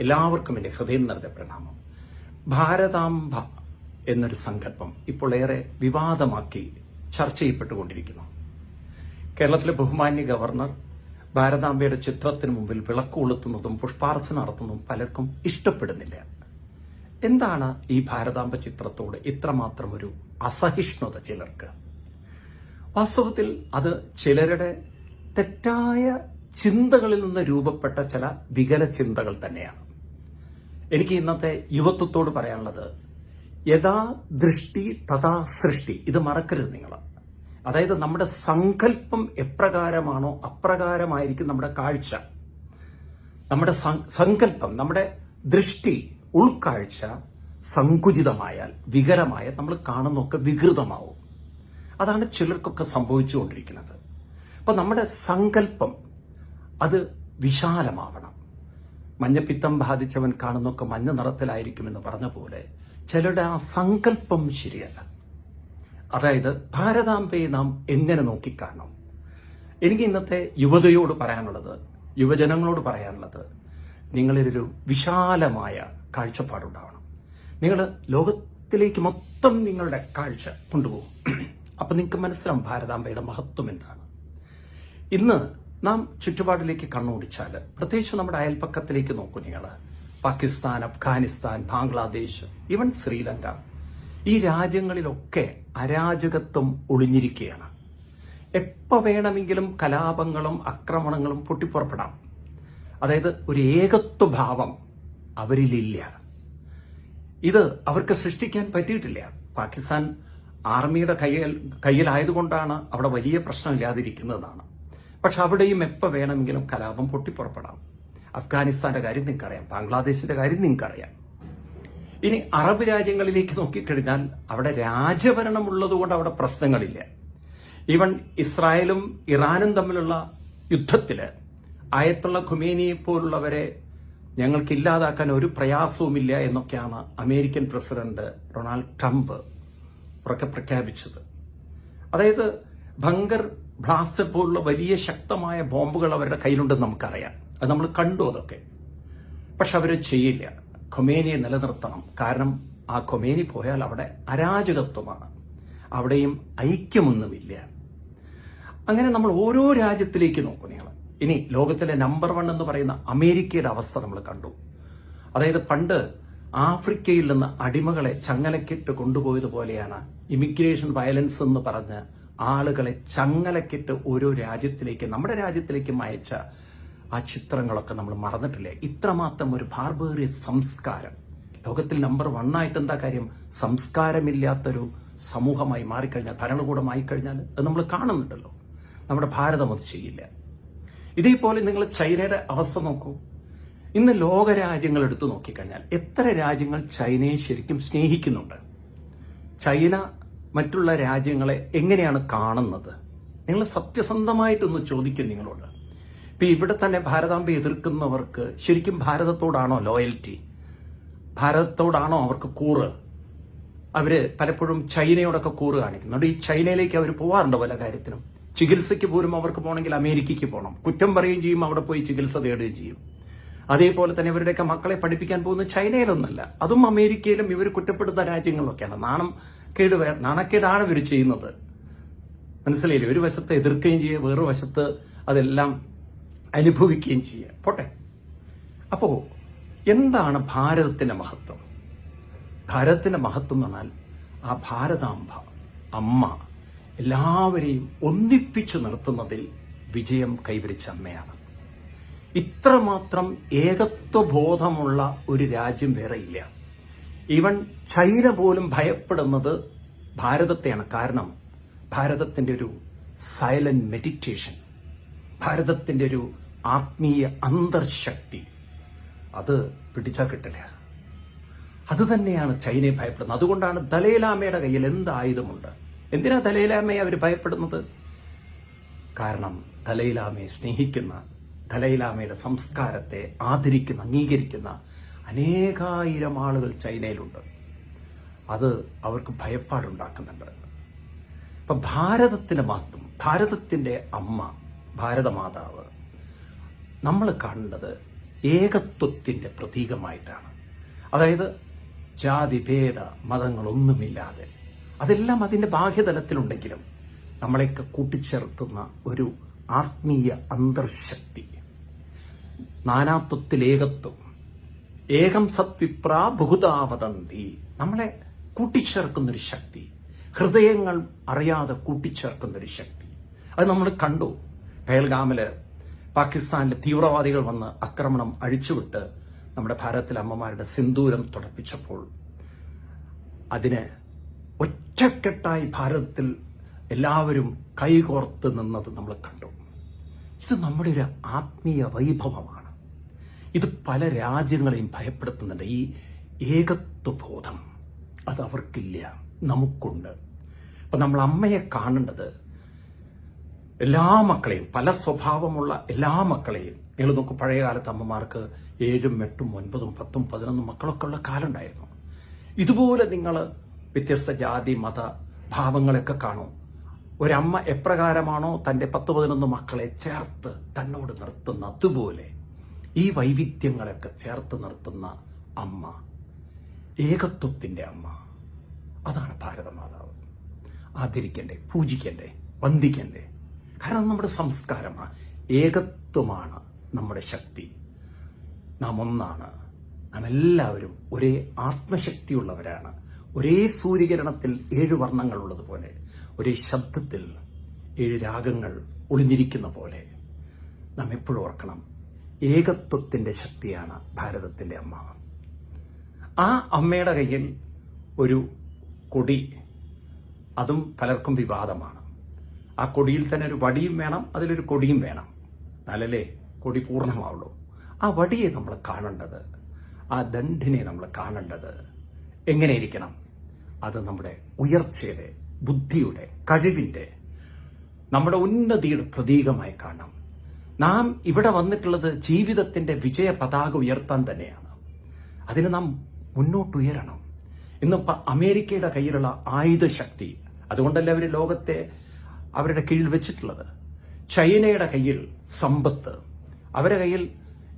എല്ലാവർക്കും എന്റെ ഹൃദയം നിറഞ്ഞ പ്രണാമം ഭാരതാംബ എന്നൊരു സങ്കല്പം ഇപ്പോൾ ഏറെ വിവാദമാക്കി ചർച്ച ചെയ്യപ്പെട്ടുകൊണ്ടിരിക്കുന്നു. കേരളത്തിലെ ബഹുമാന്യ ഗവർണർ ഭാരതാംബയുടെ ചിത്രത്തിന് മുമ്പിൽ വിളക്ക് കൊളുത്തുന്നതും പുഷ്പാർച്ചന നടത്തുന്നതും പലർക്കും ഇഷ്ടപ്പെടുന്നില്ല. എന്താണ് ഈ ഭാരതാംബ ചിത്രത്തോട് ഇത്രമാത്രം ഒരു അസഹിഷ്ണുത ചിലർക്ക്? വാസ്തവത്തിൽ അത് ചിലരുടെ തെറ്റായ ചിന്തകളിൽ നിന്ന് രൂപപ്പെട്ട ചില വികല ചിന്തകൾ തന്നെയാണ്. എനിക്ക് ഇന്നത്തെ യുവത്വത്തോട് പറയാനുള്ളത് യഥാ ദൃഷ്ടി തഥാ സൃഷ്ടി ഇത് മറക്കരുത് നിങ്ങൾ അതായത് നമ്മുടെ സങ്കല്പം എപ്രകാരമാണോ അപ്രകാരമായിരിക്കും നമ്മുടെ കാഴ്ച. നമ്മുടെ സങ്കല്പം നമ്മുടെ ദൃഷ്ടി ഉൾക്കാഴ്ച സങ്കുചിതമായാൽ വികരമായാൽ നമ്മൾ കാണുന്നൊക്കെ വികൃതമാവും. അതാണ് ചിലർക്കൊക്കെ സംഭവിച്ചുകൊണ്ടിരിക്കുന്നത്. അപ്പൊ നമ്മുടെ സങ്കല്പം അത് വിശാലമാവണം. മഞ്ഞപ്പിത്തം ബാധിച്ചവൻ കാണുന്നൊക്കെ മഞ്ഞ നിറത്തിലായിരിക്കുമെന്ന് പറഞ്ഞ പോലെ ചിലരുടെ ആ സങ്കല്പം ശരിയല്ല. അതായത് ഭാരതാംബയെ നാം എങ്ങനെ നോക്കിക്കാണണം എനിക്ക് ഇന്നത്തെ യുവതയോട് പറയാനുള്ളത് യുവജനങ്ങളോട് പറയാനുള്ളത് നിങ്ങളിലൊരു വിശാലമായ കാഴ്ചപ്പാടുണ്ടാവണം. നിങ്ങൾ ലോകത്തിലേക്ക് മൊത്തം നിങ്ങളുടെ കാഴ്ച കൊണ്ടുപോകും. അപ്പം നിങ്ങൾക്ക് മനസ്സിലാവും ഭാരതാംബയുടെ മഹത്വം എന്താണ്. ഇന്ന് നാം ചുറ്റുപാടിലേക്ക് കണ്ണോടിച്ചാൽ പ്രത്യേകിച്ച് നമ്മുടെ അയൽപ്പക്കത്തിലേക്ക് നോക്കൂ നിങ്ങൾ. പാകിസ്ഥാൻ അഫ്ഗാനിസ്ഥാൻ ബാംഗ്ലാദേശ് ഈവൻ ശ്രീലങ്ക. ഈ രാജ്യങ്ങളിലൊക്കെ അരാജകത്വം ഒളിഞ്ഞിരിക്കുകയാണ്. എപ്പോൾ വേണമെങ്കിലും കലാപങ്ങളും ആക്രമണങ്ങളും പൊട്ടിപ്പുറപ്പെടാം. അതായത് ഒരു ഏകത്വഭാവം അവരിലില്ല. ഇത് അവർക്ക് സൃഷ്ടിക്കാൻ പറ്റിയിട്ടില്ല. പാകിസ്ഥാൻ ആർമിയുടെ കയ്യിൽ കയ്യിലായതുകൊണ്ടാണ് അവിടെ വലിയ പ്രശ്നമില്ലാതിരിക്കുന്നതാണ് പക്ഷെ അവിടെയും എപ്പോൾ വേണമെങ്കിലും കലാപം പൊട്ടിപ്പുറപ്പെടാം. അഫ്ഗാനിസ്ഥാന്റെ കാര്യം നിങ്ങൾക്കറിയാം ബാംഗ്ലാദേശിന്റെ കാര്യം നിങ്ങൾക്കറിയാം. ഇനി അറബ് രാജ്യങ്ങളിലേക്ക് നോക്കിക്കഴിഞ്ഞാൽ അവിടെ രാജഭരണം ഉള്ളതുകൊണ്ട് അവിടെ പ്രശ്നങ്ങളില്ല. ഈവൻ ഇസ്രായേലും ഇറാനും തമ്മിലുള്ള യുദ്ധത്തിൽ ആയത്തുള്ള ഖുമേനിയെ പോലുള്ളവരെ ഞങ്ങൾക്ക് ഇല്ലാതാക്കാൻ ഒരു പ്രയാസവുമില്ല എന്നൊക്കെയാണ് അമേരിക്കൻ പ്രസിഡന്റ് ഡൊണാൾഡ് ട്രംപ് ഉറക്കെ പ്രഖ്യാപിച്ചത്. അതായത് ബങ്കർ ബ്ലാസ്റ്റർ പോലുള്ള വലിയ ശക്തമായ ബോംബുകൾ അവരുടെ കയ്യിലുണ്ടെന്ന് നമുക്കറിയാം. അത് നമ്മൾ കണ്ടു അതൊക്കെ. പക്ഷെ അവർ ചെയ്യില്ല. ഖൊമേനിയെ നിലനിർത്തണം. കാരണം ആ ഖൊമേനി പോയാൽ അവിടെ അരാജകത്വമാണ്. അവിടെയും ഐക്യമൊന്നുമില്ല. അങ്ങനെ നമ്മൾ ഓരോ രാജ്യത്തിലേക്ക് നോക്കും നിങ്ങൾ ഇനി ലോകത്തിലെ നമ്പർ വൺ എന്ന് പറയുന്ന അമേരിക്കയുടെ അവസ്ഥ നമ്മൾ കണ്ടു. അതായത് പണ്ട് ആഫ്രിക്കയിൽ നിന്ന് അടിമകളെ ചങ്ങലക്കിട്ട് കൊണ്ടുപോയതുപോലെയാണ് ഇമിഗ്രേഷൻ വയലൻസ് എന്ന് പറഞ്ഞ് ആളുകളെ ചങ്ങലക്കിട്ട് ഓരോ രാജ്യത്തിലേക്ക് നമ്മുടെ രാജ്യത്തിലേക്ക് അയച്ച ആ ചിത്രങ്ങളൊക്കെ നമ്മൾ മറന്നിട്ടില്ലേ? ഇത്രമാത്രം ഒരു ബാർബേറിയ സംസ്കാരം. ലോകത്തിൽ നമ്പർ വൺ ആയിട്ട് എന്താ കാര്യം? സംസ്കാരമില്ലാത്തൊരു സമൂഹമായി മാറിക്കഴിഞ്ഞാൽ ഭരണകൂടമായി കഴിഞ്ഞാൽ അത് നമ്മൾ കാണുന്നുണ്ടല്ലോ. നമ്മുടെ ഭാരതം അത് ചെയ്യില്ല. ഇതേപോലെ നിങ്ങൾ ചൈനയുടെ അവസ്ഥ നോക്കൂ. ഇന്ന് ലോകരാജ്യങ്ങൾ എടുത്തു നോക്കിക്കഴിഞ്ഞാൽ എത്ര രാജ്യങ്ങൾ ചൈനയെ ശരിക്കും സ്നേഹിക്കുന്നുണ്ട്? ചൈന മറ്റുള്ള രാജ്യങ്ങളെ എങ്ങനെയാണ് കാണുന്നത്? നിങ്ങൾ സത്യസന്ധമായിട്ടൊന്ന് ചോദിക്കും നിങ്ങളോട്. ഇപ്പൊ ഇവിടെ തന്നെ ഭാരതാംബ എതിർക്കുന്നവർക്ക് ശരിക്കും ഭാരതത്തോടാണോ ലോയൽറ്റി ഭാരതത്തോടാണോ അവർക്ക് കൂറ്? അവർ പലപ്പോഴും ചൈനയോടൊക്കെ കൂറ് കാണിക്കുന്നുണ്ട്. ഈ ചൈനയിലേക്ക് അവർ പോവാറുണ്ട് പല കാര്യത്തിനും. ചികിത്സയ്ക്ക് പോലും അവർക്ക് പോകണമെങ്കിൽ അമേരിക്കയ്ക്ക് പോകണം. കുറ്റം പറയുകയും ചെയ്യും അവിടെ പോയി ചികിത്സ തേടുകയും ചെയ്യും. അതേപോലെ തന്നെ ഇവരുടെയൊക്കെ മക്കളെ പഠിപ്പിക്കാൻ പോകുന്ന ചൈനയിലൊന്നല്ല. അതും അമേരിക്കയിലും ഇവർ കുറ്റപ്പെടുന്ന രാജ്യങ്ങളിലൊക്കെയാണ് നാണം കേട് നാണക്കേടാണ് ഇവർ ചെയ്യുന്നത്. മനസ്സിലായില്ലേ? ഒരു വശത്ത് എതിർക്കുകയും ചെയ്യുക വേറെ വശത്ത് അതെല്ലാം അനുഭവിക്കുകയും ചെയ്യുക. പോട്ടെ. അപ്പോ എന്താണ് ഭാരതത്തിന്റെ മഹത്വം? ഭാരതത്തിന്റെ മഹത്വം എന്ന് പറഞ്ഞാൽ ആ ഭാരതാംബ അമ്മ എല്ലാവരെയും ഒന്നിപ്പിച്ചു നിർത്തുന്നതിൽ വിജയം കൈവരിച്ച അമ്മയാണ്. ഇത്രമാത്രം ഏകത്വബോധമുള്ള ഒരു രാജ്യം വേറെയില്ല. ഈവൻ ചൈന പോലും ഭയപ്പെടുന്നത് ഭാരതത്തെയാണ്. കാരണം ഭാരതത്തിന്റെ ഒരു സൈലന്റ് മെഡിറ്റേഷൻ ഭാരതത്തിന്റെ ഒരു ആത്മീയ അന്തർശക്തി അത് പിടിച്ചാൽ കിട്ടില്ല. അത് തന്നെയാണ് ചൈനയെ ഭയപ്പെടുന്നത്. അതുകൊണ്ടാണ് ദലൈലാമയുടെ കയ്യിൽ എന്ത് ആയുധമുണ്ട് എന്തിനാ ദലൈലാമയെ അവർ ഭയപ്പെടുന്നത്? കാരണം ദലൈലാമയെ സ്നേഹിക്കുന്ന ദലൈലാമയുടെ സംസ്കാരത്തെ ആദരിക്കുന്ന അംഗീകരിക്കുന്ന അനേകായിരം ആളുകൾ ചൈനയിലുണ്ട്. അത് അവർക്ക് ഭയപ്പാടുണ്ടാക്കുന്നുണ്ട്. ഇപ്പൊ ഭാരതത്തിന് മാത്രം ഭാരതത്തിന്റെ അമ്മ ഭാരതമാതാവ് നമ്മൾ കാണുന്നത് ഏകത്വത്തിന്റെ പ്രതീകമായിട്ടാണ്. അതായത് ജാതി ഭേദ മതങ്ങളൊന്നുമില്ലാതെ. അതെല്ലാം അതിന്റെ ബാഹ്യതലത്തിലുണ്ടെങ്കിലും നമ്മളെയൊക്കെ കൂട്ടിച്ചേർത്തുന്ന ഒരു ആത്മീയ അന്തർശക്തി നാനാത്വത്തിൽ ഏകത്വം. ഏകം സത്വിപ്ര ബഹുതാവതന്തി നമ്മളെ കൂട്ടിച്ചേർക്കുന്നൊരു ശക്തി. ഹൃദയങ്ങൾ അറിയാതെ കൂട്ടിച്ചേർക്കുന്നൊരു ശക്തി. അത് നമ്മൾ കണ്ടു. പേൽഗാമിൽ പാകിസ്ഥാനിലെ തീവ്രവാദികൾ വന്ന് ആക്രമണം അഴിച്ചുവിട്ട് നമ്മുടെ ഭാരതത്തിലെ അമ്മമാരുടെ സിന്ദൂരം തുടപ്പിച്ചപ്പോൾ അതിന് ഒറ്റക്കെട്ടായി ഭാരതത്തിൽ എല്ലാവരും കൈകോർത്ത് നിന്നത് നമ്മൾ കണ്ടു. ഇത് നമ്മുടെ ഒരു ആത്മീയ വൈഭവമാണ്. ഇത് പല രാജ്യങ്ങളെയും ഭയപ്പെടുത്തുന്നുണ്ട്. ഈ ഏകത്വബോധം അത് അവർക്കില്ല നമുക്കുണ്ട്. അപ്പൊ നമ്മൾ അമ്മയെ കാണേണ്ടത് എല്ലാ മക്കളെയും പല സ്വഭാവമുള്ള എല്ലാ മക്കളെയും. നിങ്ങൾ നോക്ക് പഴയ കാലത്ത് അമ്മമാർക്ക് ഏഴും എട്ടും ഒൻപതും പത്തും പതിനൊന്നും മക്കളൊക്കെ ഉള്ള കാലുണ്ടായിരുന്നു ഇതുപോലെ നിങ്ങൾ വ്യത്യസ്ത ജാതി മത ഭാവങ്ങളൊക്കെ കാണും. ഒരമ്മ എപ്രകാരമാണോ തന്റെ പത്ത് പതിനൊന്ന് മക്കളെ ചേർത്ത് തന്നോട് നിർത്തുന്ന അതുപോലെ ഈ വൈവിധ്യങ്ങളൊക്കെ ചേർത്ത് നിർത്തുന്ന അമ്മ ഏകത്വത്തിന്റെ അമ്മ. അതാണ് ഭാരതമാതാവ് ആദരിക്കണ്ടേ പൂജിക്കണ്ടേ വന്ദിക്കണ്ടേ. കാരണം നമ്മുടെ സംസ്കാരമാണ്. ഏകത്വമാണ് നമ്മുടെ ശക്തി. നാം ഒന്നാണ്. നാം എല്ലാവരും ഒരേ ആത്മശക്തിയുള്ളവരാണ്. ഒരേ സൂര്യകിരണത്തിൽ ഏഴ് വർണങ്ങൾ ഉള്ളതുപോലെ ഒരേ ശബ്ദത്തിൽ ഏഴ് രാഗങ്ങൾ ഒളിഞ്ഞിരിക്കുന്ന പോലെ. നാം എപ്പോഴും ഓർക്കണം ഏകത്വത്തിന്റെ ശക്തിയാണ് ഭാരതത്തിന്റെ അമ്മ. ആ അമ്മയുടെ കയ്യിൽ ഒരു കൊടി അതും പലർക്കും വിവാദമാണ്. ആ കൊടിയിൽ തന്നെ ഒരു വടിയും വേണം അതിലൊരു കൊടിയും വേണം. എന്നാലല്ലേ കൊടി പൂർണമാവുള്ളൂ. ആ വടിയെ നമ്മൾ കാണേണ്ടത് ആ ദണ്ഡിനെ നമ്മൾ കാണേണ്ടത് എങ്ങനെയിരിക്കണം? അത് നമ്മുടെ ഉയർച്ചയുടെ ബുദ്ധിയുടെ കഴിവിന്റെ നമ്മുടെ ഉന്നതിയുടെ പ്രതീകമായി കാണാം നാം ഇവിടെ വന്നിട്ടുള്ളത് ജീവിതത്തിന്റെ വിജയ പതാക ഉയർത്താൻ തന്നെയാണ്. അതിന് നാം മുന്നോട്ടുയരണം. ഇന്ന് അമേരിക്കയുടെ കയ്യിലുള്ള ആയുധശക്തി അതുകൊണ്ടല്ലേ അവർ ലോകത്തെ അവരുടെ കീഴിൽ വെച്ചിട്ടുള്ളത്? ചൈനയുടെ കയ്യിൽ സമ്പത്ത് അവരുടെ കയ്യിൽ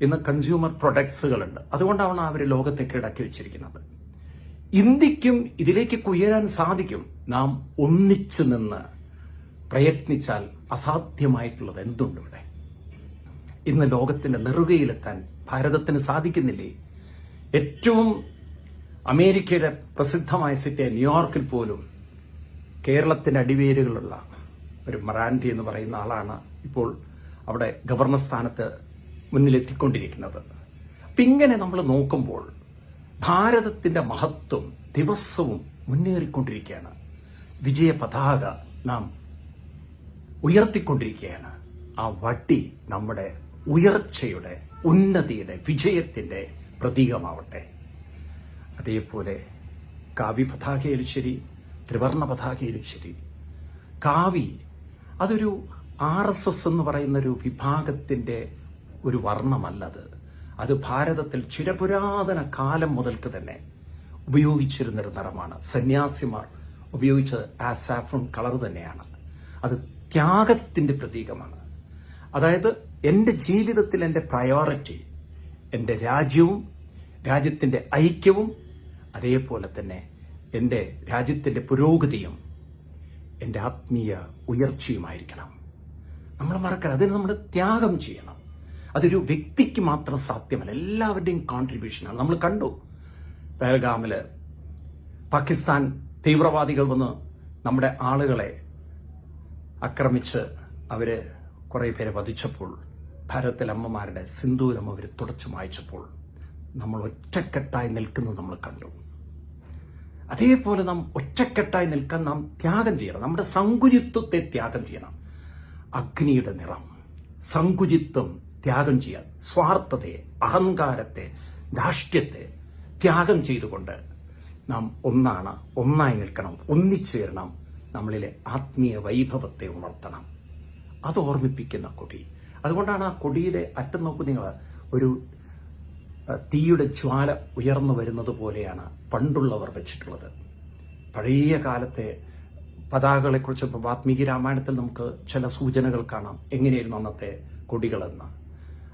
ഇന്ന് കൺസ്യൂമർ പ്രൊഡക്ട്സുകളുണ്ട് അതുകൊണ്ടാണ് അവർ ലോകത്തെ കീഴടക്കി വെച്ചിരിക്കുന്നത്. ഇന്ത്യക്കും ഇതിലേക്ക് ഉയരാൻ സാധിക്കും നാം ഒന്നിച്ചു നിന്ന് പ്രയത്നിച്ചാൽ അസാധ്യമായിട്ടുള്ളത് എന്തുണ്ട് ഇവിടെ? ഇന്ന് ലോകത്തിന്റെ നെറുകയിലെത്താൻ ഭാരതത്തിന് സാധിക്കുന്നില്ലേ? ഏറ്റവും അമേരിക്കയുടെ പ്രസിദ്ധമായ സിറ്റിയായ ന്യൂയോർക്കിൽ പോലും കേരളത്തിന്റെ അടിവേരുകളുള്ള ഒരു മറാൻഡി എന്ന് പറയുന്ന ആളാണ് ഇപ്പോൾ അവിടെ ഗവർണർ സ്ഥാനത്ത് മുന്നിലെത്തിക്കൊണ്ടിരിക്കുന്നത്. അപ്പം ഇങ്ങനെ നമ്മൾ നോക്കുമ്പോൾ ഭാരതത്തിന്റെ മഹത്വം ദിവസവും മുന്നേറിക്കൊണ്ടിരിക്കുകയാണ്. വിജയ പതാക നാം ഉയർത്തിക്കൊണ്ടിരിക്കുകയാണ്. ആ വട്ടി നമ്മുടെ ഉയർച്ചയുടെ ഉന്നതിയുടെ വിജയത്തിന്റെ പ്രതീകമാവട്ടെ. അതേപോലെ കാവ്യ പതാകയിലും ശരി ത്രിവർണ പതാകയിലും ശരി. കാവി അതൊരു ആർ എസ് എസ് എന്ന് പറയുന്ന ഒരു വിഭാഗത്തിന്റെ ഒരു വർണമല്ലത്. അത് ഭാരതത്തിൽ ചിരപുരാതന കാലം മുതൽക്ക് തന്നെ ഉപയോഗിച്ചിരുന്നൊരു നിറമാണ്. സന്യാസിമാർ ഉപയോഗിച്ചത് ആ സാഫ്രൺ കളർ തന്നെയാണ്. അത് ത്യാഗത്തിന്റെ പ്രതീകമാണ്. അതായത് എന്റെ ജീവിതത്തിൽ എന്റെ പ്രയോറിറ്റി എന്റെ രാജ്യവും രാജ്യത്തിന്റെ ഐക്യവും അതേപോലെ തന്നെ എന്റെ രാജ്യത്തിന്റെ പുരോഗതിയും എന്റെ ആത്മീയ ഉയർച്ചയുമായിരിക്കണം. നമ്മൾ മറക്കണം അതിന് നമ്മൾ ത്യാഗം ചെയ്യണം. അതൊരു വ്യക്തിക്ക് മാത്രം സാധ്യമല്ല. എല്ലാവരുടെയും കോൺട്രിബ്യൂഷനാണ് നമ്മൾ കണ്ടു. പേൽഗാമിൽ പാകിസ്ഥാൻ തീവ്രവാദികൾ വന്ന് നമ്മുടെ ആളുകളെ ആക്രമിച്ച് അവർ കുറെ പേരെ വധിച്ചപ്പോൾ ഭാരതത്തിലെ അമ്മമാരുടെ സിന്ദൂരം അവർ തുടച്ചു മായ്ച്ചപ്പോൾ നമ്മൾ ഒറ്റക്കെട്ടായി നിൽക്കുന്നത് നമ്മൾ കണ്ടു. അതേപോലെ നാം ഒറ്റക്കെട്ടായി നിൽക്കാൻ നാം ത്യാഗം ചെയ്യണം. നമ്മുടെ സങ്കുചിത്വത്തെ ത്യാഗം ചെയ്യണം. അഗ്നിയുടെ നിറം സങ്കുചിത്വം ത്യാഗം ചെയ്യാൻ സ്വാർത്ഥതയെ അഹങ്കാരത്തെ ധാഷ്ട്യത്തെ ത്യാഗം ചെയ്തുകൊണ്ട് നാം ഒന്നാണ് ഒന്നായി നിൽക്കണം ഒന്നിച്ചേരണം നമ്മളിലെ ആത്മീയ വൈഭവത്തെ ഉണർത്തണം. അത് ഓർമ്മിപ്പിക്കുന്ന കൊടി. അതുകൊണ്ടാണ് ആ കൊടിയുടെ അറ്റം നോക്കൂ നിങ്ങൾ. ഒരു തീയുടെ ജ്വാല ഉയർന്നു വരുന്നത് പോലെയാണ് പണ്ടുള്ളവർ വെച്ചിട്ടുള്ളത്. പഴയ കാലത്തെ പതാകകളെക്കുറിച്ച് ഇപ്പോൾ വാത്മീകി രാമായണത്തിൽ നമുക്ക് ചില സൂചനകൾ കാണാം. എങ്ങനെയായിരുന്നു അന്നത്തെ കൊടികളെന്ന്.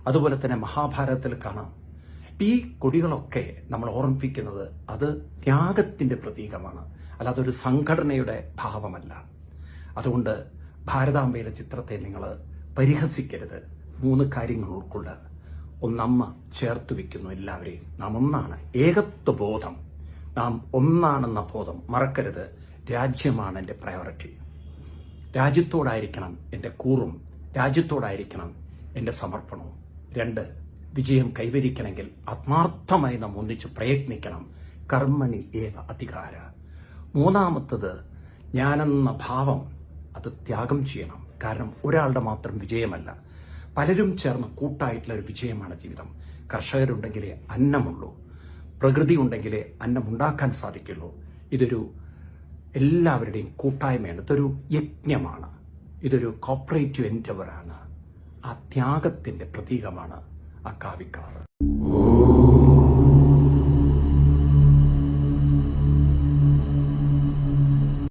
അതുപോലെ തന്നെ മഹാഭാരതത്തിൽ കാണാം. ഈ കൊടികളൊക്കെ നമ്മൾ ഓർമ്മിപ്പിക്കുന്നത് അത് ത്യാഗത്തിന്റെ പ്രതീകമാണ്. അല്ലാതെ ഒരു സംഘടനയുടെ ഭാവമല്ല. അതുകൊണ്ട് ഭാരതാംബയുടെ ചിത്രത്തെ നിങ്ങൾ പരിഹസിക്കരുത്. മൂന്ന് കാര്യങ്ങൾ ഉൾക്കൊള്ളുക ഒന്നമ്മ ചേർത്ത് വെക്കുന്നു എല്ലാവരെയും. നാം ഒന്നാണ് ഏകത്വ ബോധം നാം ഒന്നാണെന്ന ബോധം മറക്കരുത്. രാജ്യമാണ് എന്റെ പ്രയോറിറ്റി രാജ്യത്തോടായിരിക്കണം എന്റെ കൂറും. രാജ്യത്തോടായിരിക്കണം എന്റെ സമർപ്പണവും. രണ്ട് വിജയം കൈവരിക്കണമെങ്കിൽ ആത്മാർത്ഥമായി നാം ഒന്നിച്ച് പ്രയത്നിക്കണം. കർമ്മണി ഏവ അധികാര. മൂന്നാമത്തത് ഞാനെന്ന ഭാവം അത് ത്യാഗം ചെയ്യണം. കാരണം ഒരാളുടെ മാത്രം വിജയമല്ല. പലരും ചേർന്ന് കൂട്ടായിട്ടുള്ള ഒരു വിജയമാണ് ജീവിതം. കർഷകരുണ്ടെങ്കിലേ അന്നമുള്ളൂ. പ്രകൃതി ഉണ്ടെങ്കിലേ അന്നമുണ്ടാക്കാൻ സാധിക്കുള്ളൂ. ഇതൊരു എല്ലാവരുടെയും കൂട്ടായ്മയാണ്. ഇതൊരു യജ്ഞമാണ്. ഇതൊരു കോപ്പറേറ്റീവ് എൻഡവറാണ് ആ ത്യാഗത്തിന്റെ പ്രതീകമാണ് ആ കാവിക്കാറ്